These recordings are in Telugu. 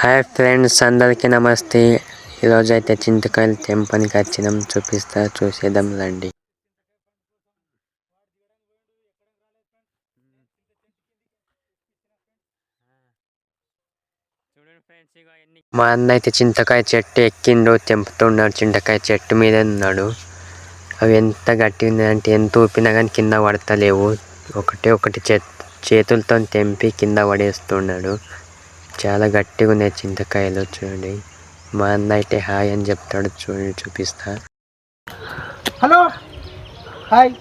హాయ్ ఫ్రెండ్స్ అందరికీ నమస్తే. ఈరోజు అయితే చింతకాయలు తెంపనికి వచ్చినాం. చూపిస్తా చూసేద్దాం రండి. మా అన్న అయితే చింతకాయ చెట్టు ఎక్కిండు తెంపుతున్నాడు. చింతకాయ చెట్టు మీద ఉన్నాడు. అవి ఎంత గట్టిగా ఉన్నాయంటే ఎంత ఊపినా కానీ కింద పడతలేవు. ఒకటే ఒకటి చేతులతో తెంపి కింద పడేస్తున్నాడు. చాలా గట్టిగా ఉన్నాయి చింతకాయలు చూడండి. మా అన్న అయితే హాయ్ అని చెప్తాడు చూడండి చూపిస్తా. Hello hi.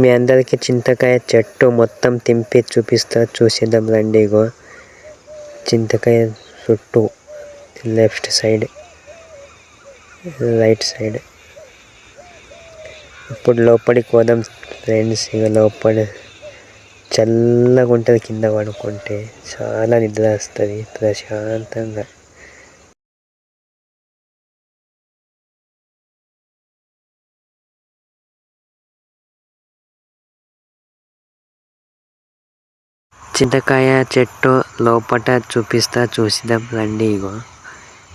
మీ అందరికి చింతకాయ చెట్టు మొత్తం తింపి చూపిస్తా చూసేద్దాం రండి ఇగో. చింతకాయ చుట్టూ లెఫ్ట్ సైడ్ రైట్ సైడ్. ఇప్పుడు లోపలికి పోదాం ఫ్రెండ్స్ ఇక లోపల చల్లగా ఉంటుంది కింద పడుకుంటే చాలా నిద్ర వస్తుంది ప్రశాంతంగా. చింతకాయ చెట్టు లోపట చూపిస్తా చూసిదాం రండి ఇగో.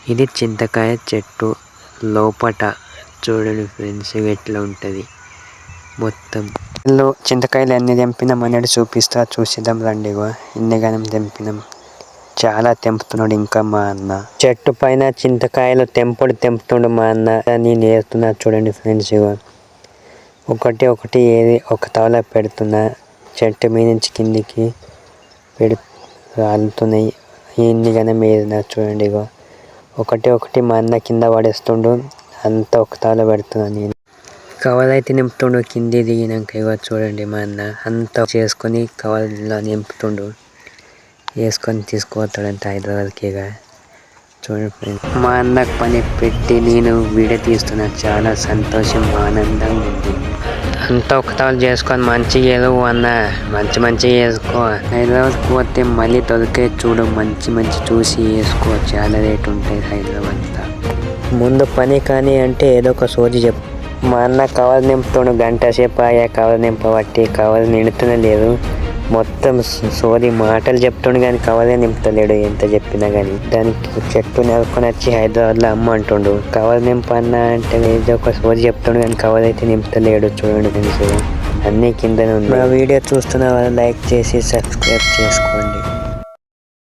ఇది చింతకాయ చెట్టు లోపట. చూడండి ఫ్రెండ్స్ ఎట్లా ఉంటుంది. మొత్తం ఇల్లు చింతకాయలు ఎన్ని తెంపినాం అనేది చూపిస్తా చూసిద్దాం రండి ఇన్నిగానం తెంపినాం. చాలా తెంపుతున్నాడు ఇంకా మా అన్న. చెట్టు పైన చింతకాయలు తెంపుడు తెంపుతుండు మా అన్న. నేను వేస్తున్నా చూడండి ఫ్రెండ్స్ ఇగో. ఒకటి ఒకటి ఏది ఒక తవల పెడుతున్నా. చెట్టు మీద నుంచి కిందికి పెడు రాలుతున్నాయి. ఎన్ని గనం ఏదినా చూడండి ఇగో. ఒకటి ఒకటి మా అన్న కింద పడేస్తుండు. అంతా ఒక తాళ పెడుతున్నా నేను. కవర్ అయితే నింపుతుండు కింది దిగినాక ఇవ్వ చూడండి మా అన్న. అంతా చేసుకొని కవర్లో నింపుతుండు. వేసుకొని తీసుకుపోతాడంట హైదరాబాద్కి ఇక చూడండి మా అన్నకు పని పెట్టి నేను వీడియో తీస్తున్నా. చాలా సంతోషం ఆనందం ఉంది. అంతా ఒక తాళ్ళు చేసుకొని మంచిగా ఏదో అన్న. మంచి మంచిగా వేసుకో. హైదరాబాద్కి పోతే మళ్ళీ దొరికే చూడు. మంచి మంచి చూసి వేసుకో. చాలా రేట్ ఉంటాయి హైదరాబాద్ ముందు పని కానీ అంటే ఏదో ఒక సోజు చెప్పు మా అన్న కవర్ నింపుతాడు గంట సేపు ఆయా కవర్ నింపబట్టి కవర్ నిండుతూనే లేదు మొత్తం సోది మాటలు చెప్తుండు కానీ కవరే నింపుతలేడు ఎంత చెప్పినా కానీ దానికి చెట్టు నెలకొని వచ్చి హైదరాబాద్లో అమ్మ అంటుండు కవర్ నింపన్నా అంటే ఏదో ఒక సోది చెప్తుండు కానీ కవర్ అయితే నింపుతలేడు చూడండి ఫ్రెండ్స్. అన్నీ కిందనే ఉంది. మా వీడియో చూస్తున్న వాళ్ళు లైక్ చేసి సబ్స్క్రైబ్ చేసుకోండి.